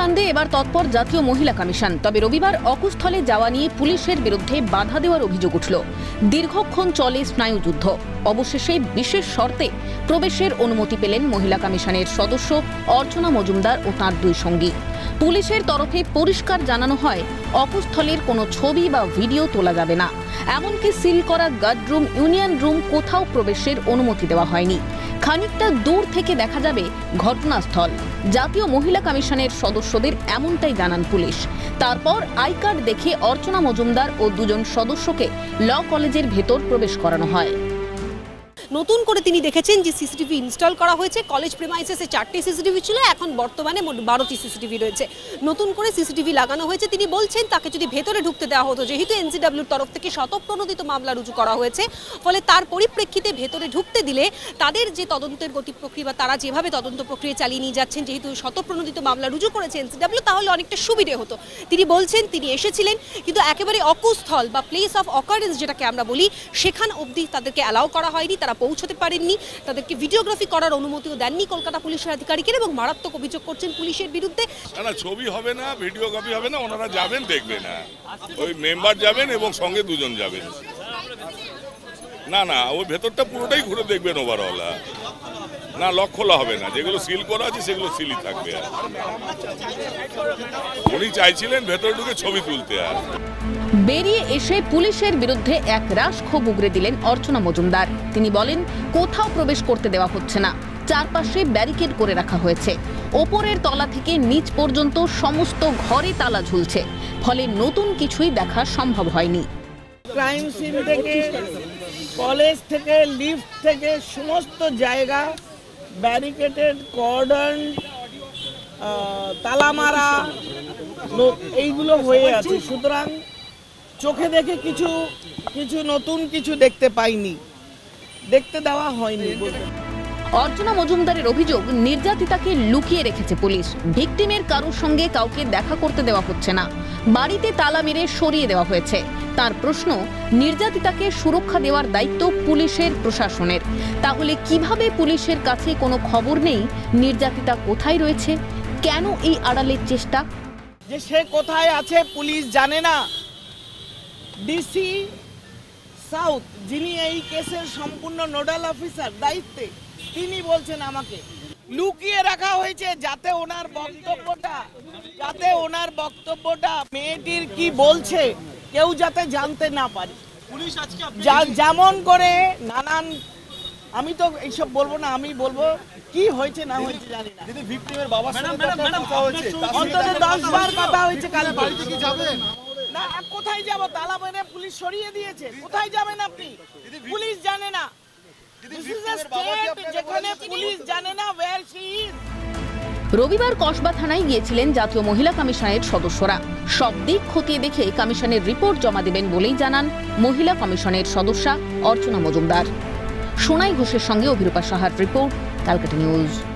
কাণ্ডে এবার তৎপর জাতীয় মহিলা কমিশন। তবে রবিবার অকুস্থলে যাওয়া নিয়ে পুলিশের বিরুদ্ধে বাধা দেওয়ার অভিযোগ উঠল। দীর্ঘক্ষণ চলে স্নায়ুযুদ্ধ। অবশেষে বিশেষ শর্তে প্রবেশের অনুমতি পেলেন মহিলা কমিশনের সদস্য অর্চনা মজুমদার ও তাঁর দুই সঙ্গী। পুলিশের তরফে পরিষ্কার জানানো হয়, অকুস্থলের কোনো ছবি বা ভিডিও তোলা যাবে না। এমনকি সিল করা গার্ডরুম ইউনিয়ন রুম কোথাও প্রবেশের অনুমতি দেওয়া হয়নি। খানিকটা দূর থেকে দেখা যাবে ঘটনাস্থল। জাতীয় মহিলা কমিশনের সদস্যদের এমনটাই জানান পুলিশ। তারপর আই কার্ড দেখে অর্চনা মজুমদার ও দুজন সদস্যকে ল কলেজের ভেতর প্রবেশ করানো হয়। নতুন করে তিনি দেখেছেন যে সিসিটিভি ইনস্টল করা হয়েছে। কলেজ প্রেমাইসেসে চারটি সিসিটিভি ছিল, এখন বর্তমানে মোট বারোটি সিসিটিভি রয়েছে। নতুন করে সিসিটিভি লাগানো হয়েছে, তিনি বলছেন তাকে যদি ভেতরে ঢুকতে দেওয়া হতো, যেহেতু এনসিডাব্লিউর তরফ থেকে শতপ্রণোদিত মামলা রুজু করা হয়েছে, ফলে তার পরিপ্রেক্ষিতে ভেতরে ঢুকতে দিলে তাদের যে তদন্তের গতি প্রক্রিয়া বা তারা যেভাবে তদন্ত প্রক্রিয়া চালিয়ে নিয়ে যাচ্ছেন, যেহেতু শতপ্রণোদিত মামলা রুজু করেছে এনসিডাব্লিউ, তাহলে অনেকটা সুবিধে হতো। তিনি বলছেন, তিনি এসেছিলেন, কিন্তু একেবারে অকুস্থল বা প্লেস অফ অকারেন্স যেটাকে আমরা বলি, সেখান অবধি তাদেরকে অ্যালাউ করা হয়নি, তারা পৌঁছতে পারেননি। তাদেরকে ভিডিওগ্রাফি করার অনুমতিও দেননি কলকাতা পুলিশের আধিকারিকের এবং মারাত্মক অভিযোগ করছেন পুলিশের বিরুদ্ধে। না ছবি হবে না, ভিডিওগ্রাফি হবে না, ওনারা যাবেন দেখবে না ওই মেম্বার যাবেন এবং সঙ্গে দুজন যাবেন। না না, ওই ভেতরটা পুরোটাই ঘুরে দেখবেন ওভারঅল না লক খোলা হবে না। যেগুলো সিল করা আছে সেগুলো সিলই থাকবে আর উনি চাইছিলেন ভেতরে ঢুকে ছবি তুলতে আর। বেরিয়ে এসে পুলিশের বিরুদ্ধে এক রাশ ক্ষোভ উগরে দিলেন অর্চনা মজুমদার। তিনি বলেন কোথাও প্রবেশ করতে দেওয়া হচ্ছে না। চারপাশে ব্যারিকেড করে রাখা হয়েছে। ওপরের তলা থেকে নিচ পর্যন্ত সমস্ত ঘরে তালা ঝুলছে। ফলে নতুন কিছুই দেখা সম্ভব হয়নি। ক্রাইম সিন থেকে কলেজ থেকে লিফট থেকে সমস্ত জায়গা ব্যারিকেটেড কর্ডন তালামারা এইগুলো হয়ে আছে। সুতরাং চোখে দেখে কিছু কিছু নতুন কিছু দেখতে পাইনি। দেখতে দেওয়া হয়নি অর্চনা মজুমদারের অভিযোগ, নির্যাতিতাকে লুকিয়ে রেখেছে পুলিশ। ভিকটিমের কারোর সঙ্গে কাউকে দেখা করতে দেওয়া হচ্ছে না। বাড়িতে তালা মেরে সরিয়ে দেওয়া হয়েছে। তার প্রশ্ন, নির্যাতিতাকে সুরক্ষা দেওয়ার দায়িত্ব পুলিশের প্রশাসনের। তাহলে কীভাবে পুলিশের কাছে কোনো খবর নেই? নির্যাতিতা কোথায় রয়েছে? কেন এই আড়ালের চেষ্টা? যে সে কোথায় আছে পুলিশ জানে না। ডিসি সাউথ যিনি এই কেসের সম্পূর্ণ নোডাল অফিসার, দায়িত্বে। তিনি বলছেন আমাকে। লুকিয়ে রাখা হয়েছে যাতে ওনার বক্তব্যটা যাতে ওনার বক্তব্যটা মেয়েটির কি বলছে কেউ যাতে জানতে না পারে। যেমন করে নানান আমি তো এইসব বলব না আমি বলব কি হয়েছে না হয়েছে জানি না। দিদি ভিকটিমের বাবার সঙ্গে কথা হয়েছে অন্তত দেখা দশ বার কথা হয়েছে কাল বাড়িতে কি যাবেন না কোথায় যাব? তালা মেরে পুলিশ সরিয়ে দিয়েছে। কোথায় যাবেন আপনি? পুলিশ জানে না। রবিবার কসবা থানায় গিয়েছিলেন জাতীয় মহিলা কমিশনের সদস্যরা। সব দিক খতিয়ে দেখে কমিশনের রিপোর্ট জমা দেবেন বলেই জানান মহিলা কমিশনের সদস্যা অর্চনা মজুমদার। সোনাই ঘোষের সঙ্গে অভিরূপা সাহার রিপোর্ট ক্যালকাটা নিউজ।